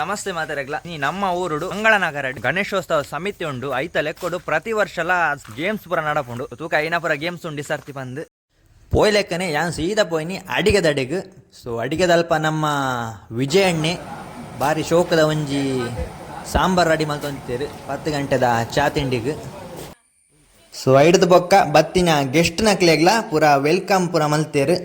ನಮಸ್ತೆ ಮಾತಾಡಗ್ಲ ನೀ ನಮ್ಮ ಊರುಡು ಮಂಗಳನಗರ ಗಣೇಶೋತ್ಸವ ಸಮಿತಿ ಉಂಡು ಐತ ಲೆಕ್ಕೊಡು ಪ್ರತಿ ವರ್ಷಲ ಗೇಮ್ಸ್ ಪೂರ ನಡಪುಂಡು. ತೂಕ ಐನಪುರ ಗೇಮ್ಸ್ ಉಂಡಿ ಸರ್ತಿ ಬಂದು. ಪೋಯ್ ಲೆಕ್ಕನೆ ಯಾನ್ ಸೀದಾ ಪೋಯ್ನಿ ಅಡಿಗೆ. ಸೊ ಅಡಿಗೆದಲ್ಪ ನಮ್ಮ ವಿಜಯಣ್ಣೆ ಬಾರಿ ಶೋಕದ ಒಂಜಿ ಸಾಂಬಾರ್ ಅಡಿ ಮಲ್ತೊಂತೀರಿ ಹತ್ತು ಗಂಟೆದ ಚಾ ತಿಂಡಿಗ್. ಸೊ ಐಡದ ಬೊಕ್ಕ ಬತ್ತಿನ ಗೆಸ್ಟ್ ನಕ್ಲೆಗ್ಲ ಪೂರ ವೆಲ್ಕಮ್ ಪೂರ ಮಲ್ತೇರು.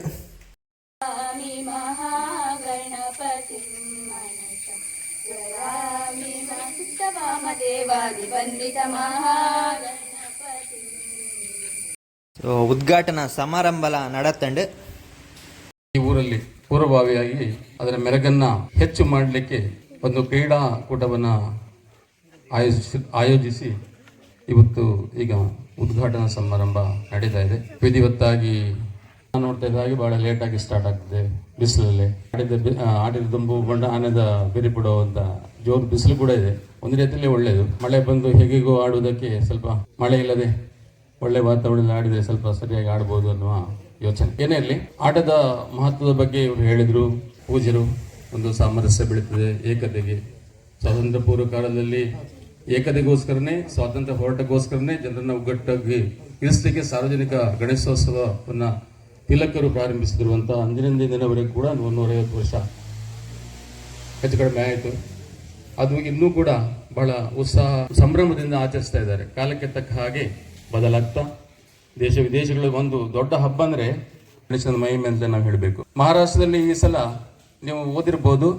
ಉದ್ಘಾಟನಾ ಸಮಾರಂಭ ನಡತಂಡು. ಈ ಊರಲ್ಲಿ ಪೂರ್ವಭಾವಿಯಾಗಿ ಅದರ ಮೆರಗನ್ನ ಹೆಚ್ಚು ಮಾಡಲಿಕ್ಕೆ ಒಂದು ಕ್ರೀಡಾಕೂಟವನ್ನು ಆಯೋಜಿಸಿ ಆಯೋಜಿಸಿ ಇವತ್ತು ಈಗ ಉದ್ಘಾಟನಾ ಸಮಾರಂಭ ನಡೀತಾ ಇದೆ. ವಿಧಿವತ್ತಾಗಿ ನೋಡ್ತಾ ಇದ್ದ ಹಾಗೆ ಬಹಳ ಲೇಟಾಗಿ ಸ್ಟಾರ್ಟ್ ಆಗ್ತದೆ ಬಿಸಿಲಲ್ಲಿ. ಆಡಿದ ಆಡಿದ ದುಂಬು, ಬಂಡ, ಆನೆದ ಬಿರಿ ಬಿಡುವಂತ ಜೋರು ಬಿಸಿಲು ಕೂಡ ಇದೆ. ಒಂದು ರೀತಿಯಲ್ಲಿ ಒಳ್ಳೆಯದು ಮಳೆ ಬಂದು ಹೇಗಿಗೂ ಆಡುವುದಕ್ಕೆ ಸ್ವಲ್ಪ ಮಳೆ ಇಲ್ಲದೆ ಒಳ್ಳೆ ವಾತಾವರಣದಲ್ಲಿ ಆಡಿದರೆ ಸ್ವಲ್ಪ ಸರಿಯಾಗಿ ಆಡ್ಬೋದು ಅನ್ನುವ ಯೋಚನೆ. ಏನೇ ಇರಲಿ, ಆಟದ ಮಹತ್ವದ ಬಗ್ಗೆ ಇವರು ಹೇಳಿದರು. ಪೂಜರು ಒಂದು ಸಾಮರಸ್ಯ ಬೆಳೀತದೆ ಏಕತೆಗೆ. ಸ್ವಾತಂತ್ರ್ಯ ಪೂರ್ವ ಕಾಲದಲ್ಲಿ ಏಕತೆಗೋಸ್ಕರನೇ, ಸ್ವಾತಂತ್ರ್ಯ ಹೋರಾಟಕ್ಕೋಸ್ಕರನೇ ಜನರನ್ನ ಒಗ್ಗಟ್ಟಾಗಿ ಇರಿಸಲಿಕ್ಕೆ ಸಾರ್ವಜನಿಕ ಗಣೇಶೋತ್ಸವವನ್ನು ತಿಲಕರು ಪ್ರಾರಂಭಿಸಿದಿರುವಂಥ ಅಂದಿನಿಂದ ದಿನವರೆಗೂ ಕೂಡ ನೂರೈವತ್ತು ವರ್ಷ ಹೆಚ್ಚು ಕಡಿಮೆ ಆಯಿತು. ಅದು ಇನ್ನೂ ಕೂಡ ಬಹಳ ಉತ್ಸಾಹ, ಸಂಭ್ರಮದಿಂದ ಆಚರಿಸ್ತಾ ಇದ್ದಾರೆ. ಕಾಲಕ್ಕೆ ತಕ್ಕ ಹಾಗೆ ಬದಲಾಗ್ತಾ ದೇಶ ವಿದೇಶಗಳಿಗೆ ಒಂದು ದೊಡ್ಡ ಹಬ್ಬ ಅಂದ್ರೆ ಗಣೇಶನ ಮಹಿಮೆ ಅಂತ ನಾವು ಹೇಳಬೇಕು. ಮಹಾರಾಷ್ಟ್ರದಲ್ಲಿ ಈ ಸಲ ನೀವು ಓದಿರ್ಬೋದು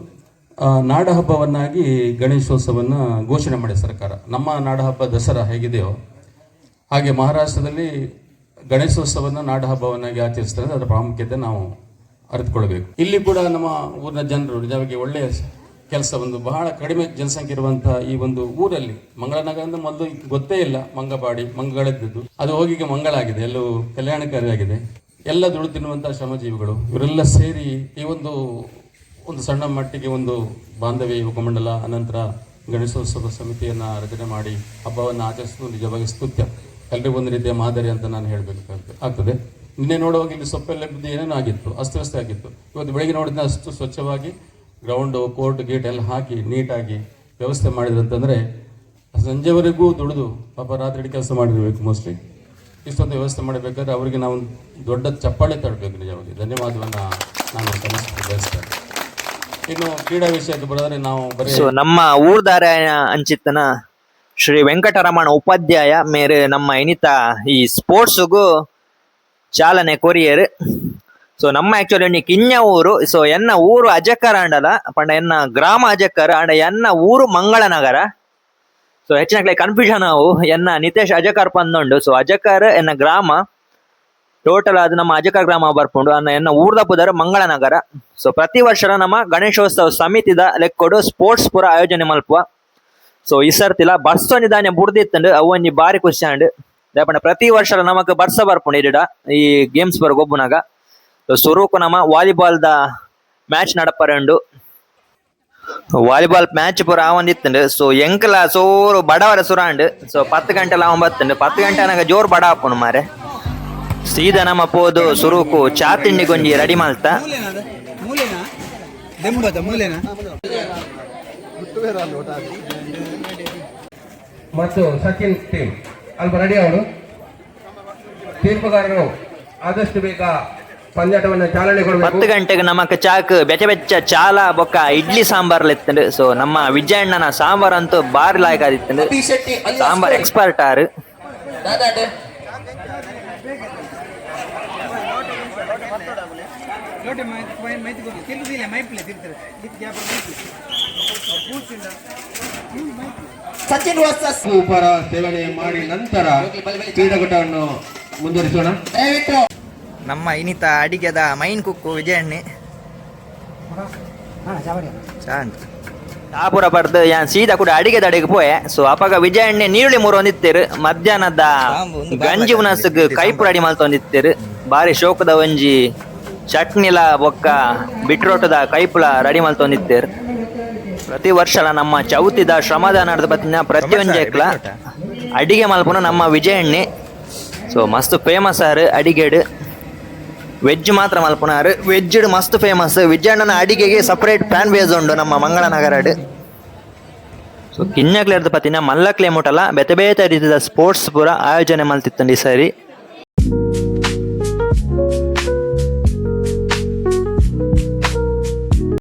ನಾಡ ಹಬ್ಬವನ್ನಾಗಿ ಗಣೇಶೋತ್ಸವನ್ನ ಘೋಷಣೆ ಮಾಡಿದೆ ಸರ್ಕಾರ. ನಮ್ಮ ನಾಡ ಹಬ್ಬ ದಸರಾ ಹೇಗಿದೆಯೋ ಹಾಗೆ ಮಹಾರಾಷ್ಟ್ರದಲ್ಲಿ ಗಣೇಶೋತ್ಸವನ ನಾಡ ಹಬ್ಬವನ್ನಾಗಿ ಆಚರಿಸ್ತಾರೆ ಅದರ ಪ್ರಾಮುಖ್ಯತೆ ನಾವು ಅರಿತುಕೊಳ್ಬೇಕು. ಇಲ್ಲಿ ಕೂಡ ನಮ್ಮ ಊರಿನ ಜನರು ನಿಜವಾಗಿ ಒಳ್ಳೆಯ ಕೆಲಸ ಒಂದು ಬಹಳ ಕಡಿಮೆ ಜನಸಂಖ್ಯೆ ಇರುವಂತಹ ಈ ಒಂದು ಊರಲ್ಲಿ ಮಂಗಳನಗರ ಅಂದ್ರೆ ಮೊದಲು ಗೊತ್ತೇ ಇಲ್ಲ ಮಂಗಬಾಡಿ ಮಂಗಗಳದ್ದು ಅದು ಹೋಗಿ ಮಂಗಳ ಆಗಿದೆ ಎಲ್ಲವೂ ಕಲ್ಯಾಣಕಾರಿಯಾಗಿದೆ ಎಲ್ಲ ದುಡಿದು ತಿನ್ನುವಂತಹ ಶ್ರಮಜೀವಿಗಳು, ಇವರೆಲ್ಲ ಸೇರಿ ಈ ಒಂದು ಒಂದು ಸಣ್ಣ ಮಟ್ಟಿಗೆ ಒಂದು ಬಾಂಧವ್ಯ ಯುವಕ ಮಂಡಲ ಅನಂತರ ಗಣೇಶೋತ್ಸವ ಸಮಿತಿಯನ್ನ ರಚನೆ ಮಾಡಿ ಹಬ್ಬವನ್ನು ಆಚರಿಸುವುದು ನಿಜವಾಗಿ ಸ್ತುತ್ಯ. ಒಂದು ರೀತಿಯ ಮಾದರಿ ಅಂತ ನಾನು ಹೇಳಬೇಕಾಗ್ತದೆ. ಆಗ್ತದೆ. ನಿನ್ನೆ ನೋಡುವಾಗ ಇಲ್ಲಿ ಸೊಪ್ಪೆಲ್ಲ ಬಿದ್ದು ಏನೇನೋ ಆಗಿತ್ತು, ಅಸ್ತವ್ಯಸ್ತ ಆಗಿತ್ತು. ಇವತ್ತು ಬೆಳಿಗ್ಗೆ ನೋಡಿದ್ರೆ ಅಷ್ಟು ಸ್ವಚ್ಛವಾಗಿ ಗ್ರೌಂಡು ಕೋರ್ಟ್ ಗೇಟ್ ಎಲ್ಲ ಹಾಕಿ ನೀಟಾಗಿ ವ್ಯವಸ್ಥೆ ಮಾಡಿದ್ರು ಅಂತಂದ್ರೆ ಸಂಜೆವರೆಗೂ ದುಡಿದು ಪಾಪ ರಾತ್ರಿ ಕೆಲಸ ಮಾಡಿರ್ಬೇಕು ಮೋಸ್ಟ್ಲಿ ಇಷ್ಟೊಂದು ವ್ಯವಸ್ಥೆ ಮಾಡಬೇಕಾದ್ರೆ ಅವರಿಗೆ ನಾವು ದೊಡ್ಡ ಚಪ್ಪಾಳೆ ತರಬೇಕು ನಿಜವಾಗಿ. ಧನ್ಯವಾದವನ್ನು ನಾನು ಬಯಸ್ತೇನೆ ಇನ್ನು ಕ್ರೀಡಾ ವಿಷಯಕ್ಕೆ ಬರೋದ್ರೆ ನಾವು ಬರೀ ನಮ್ಮ ಊರ್ದಾರ ಅಂಚಿತ್ತನ ಶ್ರೀ ವೆಂಕಟರಮಣ ಉಪಾಧ್ಯಾಯ ಮೇರೆ ನಮ್ಮ ಇನಿತ ಈ ಸ್ಪೋರ್ಟ್ಸ್ಗೂ ಚಾಲನೆ ಕೊರಿಯರ್. ಸೊ ನಮ್ಮ ಆಕ್ಚುಲಿ ನೀ ಕಿನ್ಯ ಊರು ಸೊ ಎನ್ನ ಊರು ಅಜಕ್ಕರ ಅಂಡಲ ಪಂಡ ಎನ್ನ ಗ್ರಾಮ ಅಜಕ್ಕರ ಅಂಡ ಎನ್ನ ಊರು ಮಂಗಳನಗರ ಸೊ ಹೆಚ್ಚಿನ ಕನ್ಫ್ಯೂಷನ್ ಅವು. ಎನ್ನ ನಿತೇಶ್ ಅಜಕರ್ ಪಂದುಂಡು. ಸೊ ಅಜಕರ್, ಎನ್ನ ಗ್ರಾಮ ಟೋಟಲ್ ಅದು ನಮ್ಮ ಅಜಕರ್ ಗ್ರಾಮ ಬರ್ಪುಂಡು. ಅನ್ನ ಎನ್ನ ಊರ್ದ ಪುದರ್ ಮಂಗಳನಗರ ಸೊ ಪ್ರತಿ ವರ್ಷ ನಮ್ಮ ಗಣೇಶೋತ್ಸವ ಸಮಿತಿದ ಲೆಕ್ಕೊಡು ಸ್ಪೋರ್ಟ್ಸ್ ಪುರ ಆಯೋಜನೆ ಮಲ್ಪುವ. ಸೊ ಈ ಸರ್ತಿಲ ನಿಧಾನ ಬುಡ್ದಿತ್ತಂಡು ಅವು ಒಂಜಿ ಬಾರಿ ಖುಷಿ ಅಂಡ್ ದಾಪಂಡ ಪ್ರತಿ ವರ್ಷ ನಮಕ್ ಬರ್ಸ ಬರ್ಪುಂಡು ಇಡ ಈ ಗೇಮ್ಸ್ ಬರ್ ಗೊಬ್ಬುನಾಗ ಸುರುಕು ನಮ ವಾಲಿಬಾಲ್ ದ ಮ್ಯಾಚ್ ನಡಪರಂಡು. ವಾಲಿಬಾಲ್ ಮ್ಯಾಚ್ ಪೂರ ಆವೊಂದಿತ್ತಂಡು. ಸೊ ಎಂಕಲ ಸೋರು ಬಡವರ ಸುರಾಂಡ್. ಸೊ ಪತ್ತು ಗಂಟೆ ಅವನ್ ಬತ್ತಂಡು ಪತ್ತು ಗಂಟೆ ನನಗೆ ಜೋರ್ ಬಡ ಹಾಪುನು ಮಾರೆ. ಸೀದಾ ನಮ್ಮ ಪೋದು ಸುರುಕು ಚಾ ತಿಂಡಿ ಗೊಂಜಿ ರೆಡಿ ಮಲ್ತ ಮತ್ತು ಸಚಿನ್ ಟೀಮ್ ಅಲ್ಪ ರೆಡಿ ಅವರು ತೀರ್ಪುಗಾರರು ಆದಷ್ಟು ಬೇಗ ಪಂದ್ಯಾಟವನ್ನು ಚಾಲನೆ ಹತ್ತು ಗಂಟೆಗೆ ನಮಕ್ ಚಾಕ್ ಬೆಚ್ಚ ಬೆಚ್ಚ ಚಾಲ ಬೊಕ್ಕ ಇಡ್ಲಿ ಸಾಂಬಾರ್ ಲೆತ್ತಂಡು ಸೊ ನಮ್ಮ ವಿಜಯಣ್ಣನ ಸಾಂಬಾರ್ ಅಂತೂ ಬಾರಿ ಲಾಯಕ್ ಆದಿತ್ತಂಡು ಸಾಂಬಾರ್ ಎಕ್ಸ್ಪರ್ಟ್ ಆರು. ಲೋಟೆ ಮೈತ್ ಮೈತ್ ಕೊಡಿ ತಿರುದಿಲ್ಲ ಮೈಪ್ಲೆ ತಿರ್ತಾರೆ ಇದಕ್ಕೆ ವರ್ಸಸ್. ಉಪರ ಸೇವನೆ ಮಾಡಿ ನಂತರ ಕ್ರೀಡಾಕೂಟವನ್ನು ಮುಂದುವರಿಸೋಣ. ನಮ್ಮ ಇನಿತ ಅಡಿಗೆದ ಮೈನ್ ಕುಕ್ಕು ವಿಜಯಣ್ಣೆ. ಚಾಂದ್ ಚಾಪುರ ಬರ್ದು ಯಾನ್ ಸೀದಾ ಕೂಡ ಅಡಿಗೆ ಅಡಿಗೆ ಪೋಯೆ. ಸೊ ಅಪಾಗ ವಿಜಯ ಎಣ್ಣೆ ನೀರುಳ್ಳಿ ಮೂರು ಹೊಂದಿತ್ತೇರು. ಮಧ್ಯಾಹ್ನದ ಗಂಜಿ ಉನಸ್ ಕೈಪುರ ಅಡಿ ಮಲ್ತೊಂದಿತ್ತೇರು ಬಾರಿ ಶೋಕದ ಒಂಜಿ ಚಟ್ನಿಲ ಬೊಕ್ಕ ಬಿಟ್ರೋಟದ ಕೈಪುಳ ರೆಡಿ ಮಲ್ತೊಂದಿತ್ತೇರು ಪ್ರತಿ ವರ್ಷ ನಮ್ಮ ಚೌತಿದ ಶ್ರಮದಾನ ಬತ್ತಿನ ಪ್ರತಿಯೊಂದು ಎಕ್ಲ ಅಡಿಗೆ ಮಲ್ಪುನ ನಮ್ಮ ವಿಜಯಣ್ಣೆ. ಸೊ ಮಸ್ತ್ ಫೇಮಸ್ ಆರ್ ಅಡಿಗೆಡ್. ವೆಜ್ ಮಾತ್ರ ಮಲ್ಪುನಾರು ವೆಜ್ ಮಸ್ತ್ ಫೇಮಸ್ ವಿಜಯಣ್ಣನ ಅಡಿಗೆಗೆ ಸಪರೇಟ್ ಫ್ಯಾನ್ ಬೇಸ್ ಉಂಡು ನಮ್ಮ ಮಂಗಳನಗರಡ್. ಸೊ ಕಿನ್ನಕ್ಲೆರ್ದು ಪತ್ತಿನ ಮಲ್ಲಕ್ಲೆ ಮುಟಲ. ಬೆತೆ ಬೇತೆ ರೀತಿಯ ಸ್ಪೋರ್ಟ್ಸ್ ಪೂರ ಆಯೋಜನೆ ಮಲ್ತಿತ್ತಂಡಿ ಈ ಸರಿ.